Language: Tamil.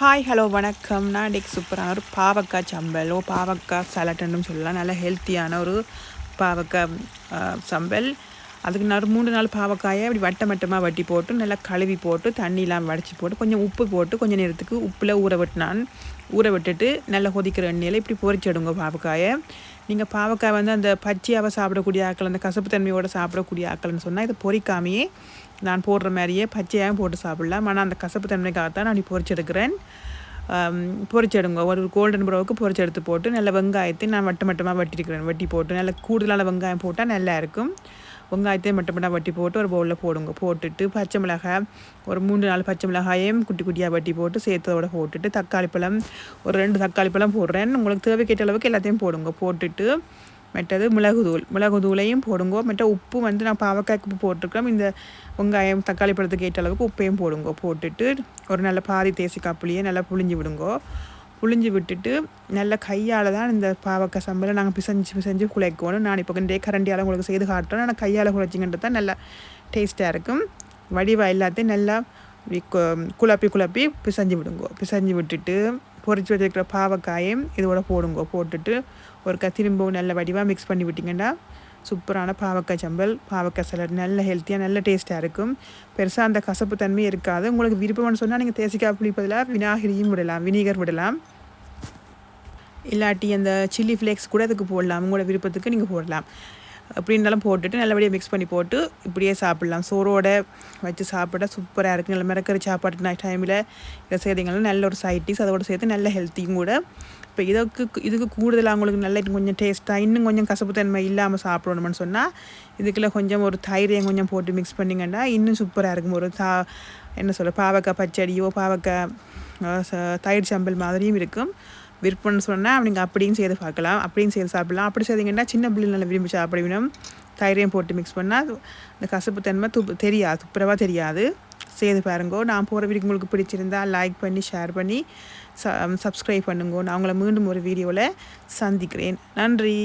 ஹாய் ஹலோ வணக்கம். நான் இன்றைக்கி சூப்பரான ஒரு பாவக்காய் சம்பல். ஓ பாவக்காய் சலட்டுன்னு சொல்லலாம். நல்ல ஹெல்த்தியான ஒரு பாவக்காய் சம்பல். அதுக்கு நான் மூணு நாள் பாவக்காயை அப்படி வட்டம் வட்டமாக வட்டி போட்டு நல்லா கழுவி போட்டு தண்ணியெலாம் வடித்து போட்டு கொஞ்சம் உப்பு போட்டு கொஞ்சம் நேரத்துக்கு உப்பில் ஊற விட்டினான். ஊற விட்டுட்டு நல்லா கொதிக்கிற எண்ணெயில் இப்படி பொறிச்சிடுங்க பாவக்காயை. நீங்கள் பாவக்காய் வந்து அந்த பச்சையாவை சாப்பிடக்கூடிய ஆக்கள் அந்த கசப்பு தன்மையோடு சாப்பிடக்கூடிய ஆக்கள்னு சொன்னால் இதை பொறிக்காமையே நான் போடுற மாதிரியே பச்சையாகவும் போட்டு சாப்பிடலாம். ஆனால் அந்த கசப்பு தன்மைக்காக தான் நான் இப்படி பொரிச்செடுக்கிறேன் பொரிச்செடுங்க ஒரு கோல்டன் ப்ரௌவுக்கு பொறிச்செடுத்து போட்டு நல்ல வெங்காயத்தை நான் வட்ட மட்டமாக வட்டிருக்கிறேன். வெட்டி போட்டு நல்ல கூடுதலான வெங்காயம் போட்டால் நல்லா இருக்கும். வெங்காயத்தையும் மட்ட மட்டமாக வட்டி போட்டு ஒரு பவுலில் போடுங்க. போட்டுட்டு பச்சை மிளகாய் ஒரு மூணு நாலு பச்சை மிளகாயையும் குட்டி குட்டியாக வட்டி போட்டு சேர்த்ததோட போட்டுட்டு தக்காளி பழம் ஒரு ரெண்டு தக்காளி பழம் போடுறேன். உங்களுக்கு தேவைக்கேற்ற அளவுக்கு எல்லாத்தையும் போடுங்க. போட்டுட்டு மற்றது மிளகுதூள் மிளகுதூளையும் போடுங்க. மற்ற உப்பு வந்து நான் பாவக்காய்க்கு உப்பு போட்டிருக்கோம் இந்த வெங்காயம் தக்காளி பழத்துக்கு ஏற்ற அளவுக்கு உப்பையும் போடுங்க. போட்டுட்டு ஒரு நல்ல பாதி தேசி புளியை நல்லா புளிஞ்சு விடுங்கோ. புளிஞ்சு விட்டுட்டு நல்ல கையால் தான் இந்த பாவக்காய் சம்பளை நாங்கள் பிசைஞ்சு பிசைஞ்சு குழைக்கணும். நான் இப்போ கண்டே கரண்டியால் உங்களுக்கு செய்து காட்டுறோம். ஆனால் கையால் குழைச்சிங்கன்றது தான் நல்லா டேஸ்ட்டாக இருக்கும். வடிவாக எல்லாத்தையும் நல்லா குழப்பி குழப்பி பிசைஞ்சு விடுங்கோ. பிசைஞ்சு விட்டுட்டு பொறிச்சு வச்சுருக்கிற பாவக்காயும் இதோட போடுங்கோ. போட்டுட்டு ஒருக்கா திரும்பவும் நல்ல வடிவாக மிக்ஸ் பண்ணி விட்டிங்கன்னா சூப்பரான பாவக்காய் சம்பல் பாவக்காய் சலட் நல்ல ஹெல்த்தியாக நல்ல டேஸ்ட்டாக இருக்கும். பெருசாக அந்த கசப்பு தன்மை இருக்காது. உங்களுக்கு விருப்பம்னு சொன்னால் நீங்கள் தேசிக்காய் புளிப்பதில் விநாகிரியும் விடலாம் வினிகர் விடலாம். இல்லாட்டி அந்த சில்லி ஃப்ளேக்ஸ் கூட அதுக்கு போடலாம். உங்களோட விருப்பத்துக்கு நீங்கள் போடலாம். அப்படின்னாலும் போட்டுட்டு நல்லபடியாக மிக்ஸ் பண்ணி போட்டு இப்படியே சாப்பிடலாம். சோறோட வச்சு சாப்பிட சூப்பராக இருக்குது நல்ல மிரக்கறி நான் டைமில் இதை செய்தீங்கன்னா நல்ல ஒரு சைட் டிஷ் அதோட சேர்த்து நல்ல ஹெல்த்தியும் கூட. இப்போ இதுக்கு இதுக்கு கூடுதலாக அவங்களுக்கு நல்ல கொஞ்சம் டேஸ்ட்டாக இன்னும் கொஞ்சம் கசப்பு தன்மை இல்லாமல் சாப்பிடணும்னு சொன்னால் இதுக்குள்ள கொஞ்சம் ஒரு தயிரையும் கொஞ்சம் போட்டு மிக்ஸ் பண்ணிங்கன்னா இன்னும் சூப்பராக இருக்கும். ஒரு தா என்ன சொல்கிற பாவக்காய் பச்சடியோ பாவக்காய் ச- தயிர் சம்பல் மாதிரியும் இருக்கும். விற்பனை சொன்னால் நீங்கள் அப்படியும் செய்து பார்க்கலாம் அப்படியும் செய்து சாப்பிடலாம். அப்படி செய்தீங்கன்னா சின்ன பிள்ளைங்க நல்லா விரும்பி சாப்பிடணும் தயிரையும் போட்டு மிக்ஸ் பண்ணால் இந்த கசப்பு தன்மை துப்பு தெரியாது துப்புரவாக தெரியாது. செய்து பாருங்கோ. நான் போகிற வீடியோ உங்களுக்கு பிடிச்சிருந்தா லைக் பண்ணி ஷேர் பண்ணி ச சப்ஸ்கிரைப் பண்ணுங்க. நான் உங்களை மீண்டும் ஒரு வீடியோவில் சந்திக்கிறேன். நன்றி.